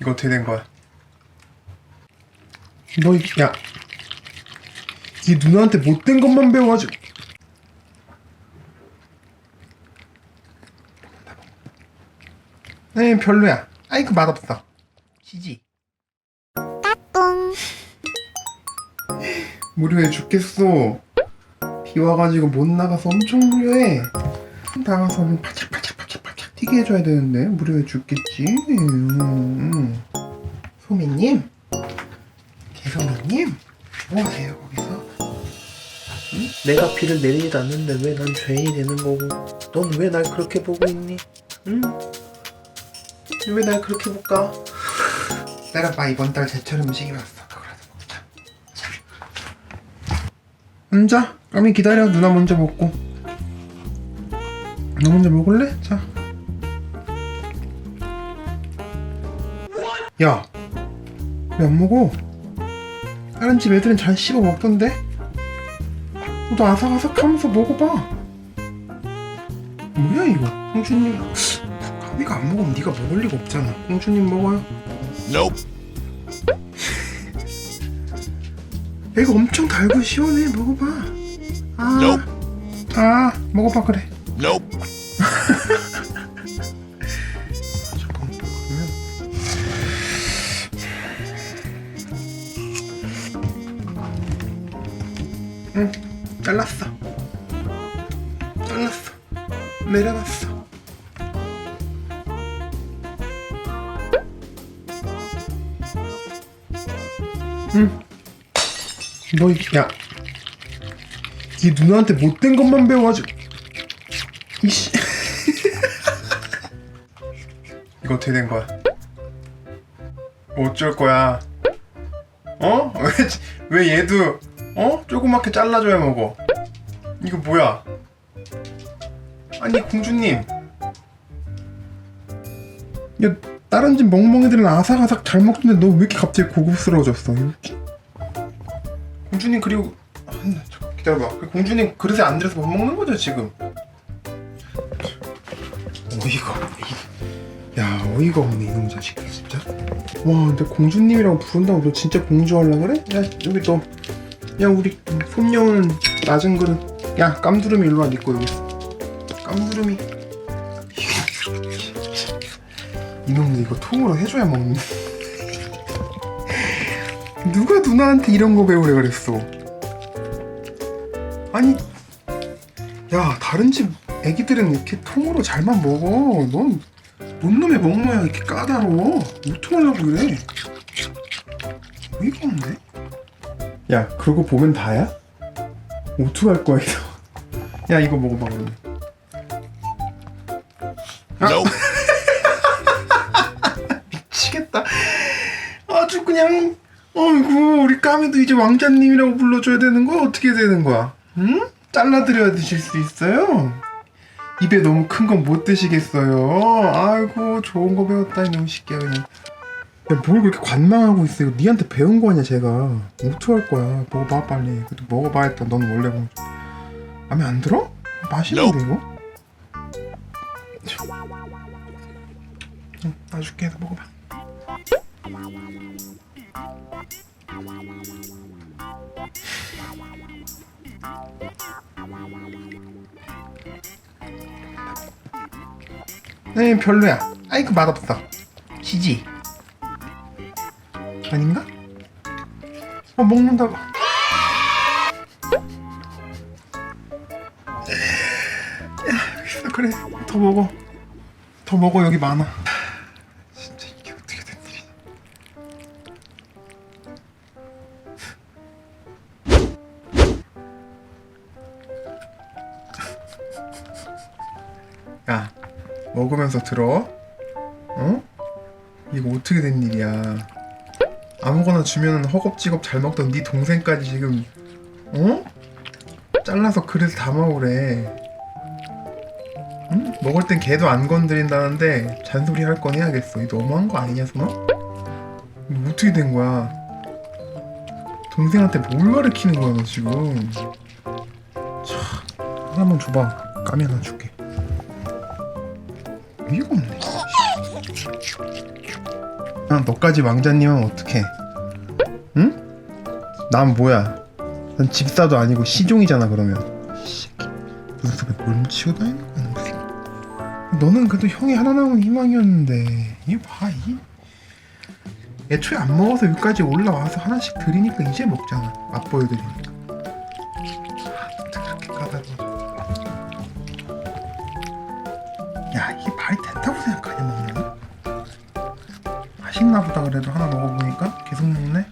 이거 어떻게 된 거야? 너, 이- 야. 이 누나한테 못된 것만 배워가지고. 네, 별로야. 아이고, 맛없어. 지지. 무료해 죽겠어. 비 와가지고 못 나가서 엄청 무료해. 나가서 파짝파짝 뛰게 해줘야 되는데 무료해 죽겠지. 음. 소미님, 개소미님, 뭐하세요 거기서? 응? 내가 비를 내리지도 않는데 왜 난 죄인이 되는 거고? 넌 왜 날 그렇게 보고 있니? 응? 왜 날 그렇게 볼까? 내가 이번 달 제철 음식이 왔어. 그거라도 먹자. 앉아. 까미 기다려. 누나 먼저 먹고. 너 먼저 먹을래? 자. 야. 왜 안 먹어? 다른 집 애들은 잘 씹어 먹던데? 너도 아삭아삭하면서 먹어봐. 뭐야 이거? 홍주님. 까미가 안 먹으면 네가 먹을 리가 없잖아. 홍주님 먹어요. Nope. 이거 엄청 달고 시원해. 먹어봐. 아. Nope. 아, 먹어봐 그래. Nope. 응 잘랐어 잘랐어 내려놨어 응너 야, 이 누나한테 못된 것만 배워가지고 이씨 이거 어떻게 된 거야? 뭐 어쩔 거야? 어? 왜, 왜 얘도 어? 조그맣게 잘라줘야 먹어? 이거 뭐야? 아니 공주님 야 다른 집 멍멍이들은 아삭아삭 잘 먹던데 너 왜 이렇게 갑자기 고급스러워졌어? 공주님 그리고 기다려봐 그 공주님 그릇에 안 들여서 못 먹는 거죠 지금? 어이가 야 어이가 없네 이놈 자식들 진짜 와 근데 공주님이라고 부른다고 너 진짜 공주 하려 그래? 야 여기 너 야 우리 손녀는 낮은 그릇. 야 깜두름이 일로 와니거 네 여기 있어. 깜두름이. 이놈들 이거 통으로 해줘야 먹는 누가 누나한테 이런 거 배우래 그랬어? 아니 야 다른 집 애기들은 이렇게 통으로 잘만 먹어. 넌 뭔 놈의 먹모야 이렇게 까다로워. 어떡하려고 그래. 어이가 없네 야 그러고 보면 다야? 어떡할 거야 이거 야 이거 먹어봐 그러면 Nope. 미치겠다 아주 그냥 어이구 우리 까미도 이제 왕자님이라고 불러줘야 되는 거야 어떻게 되는 거야 응? 잘라드려야 드실 수 있어요? 입에 너무 큰 건 못 드시겠어요 아이고 좋은 거 배웠다 이놈 새끼야 그냥 야 뭘 그렇게 관망하고 있어? 이거 니한테 배운 거 아니야 제가. 어떡할 거야? 먹어봐 빨리. 그래도 먹어봐 일단 넌 원래 뭐 마음에 안 들어? 맛있는데 이거? 응, 놔줄게. 해서 먹어봐. 네 별로야. 아이고 맛없어. 지지 아닌가? 어 있어 그래. 더 먹어. 더 먹어 여기 많아. 진짜 이게 어떻게 된 일이야 야 먹으면서 들어. 어? 이거 어떻게 된 일이야 아무거나 주면 허겁지겁 잘 먹던 네 동생까지 지금 어? 잘라서 그릇 다 먹으래. 응? 먹을 땐 걔도 안 건드린다는데 잔소리 할 건 해야겠어. 이거 너무한 거 아니냐 선아? 어떻게 된 거야? 동생한테 뭘 가르치는 거야 너 지금? 참 하나만 줘봐. 까미 하나 줄게. 이거 없네 아, 너까지 왕자님은 어떡해? 응? 난 뭐야? 난 집사도 아니고 시종이잖아 그러면. 이 새끼 무슨 소리 뭘 훔치고 다니는 거야? 너는 그래도 형이 하나 남은 희망이었는데 이게 봐 이. 애초에 안 먹어서 여기까지 올라와서 하나씩 드리니까 이제 먹잖아. 맛보여드리니까. 아, 그렇게 까다로워. 맛있나 보다 그래도 하나 먹어보니까? 계속 먹네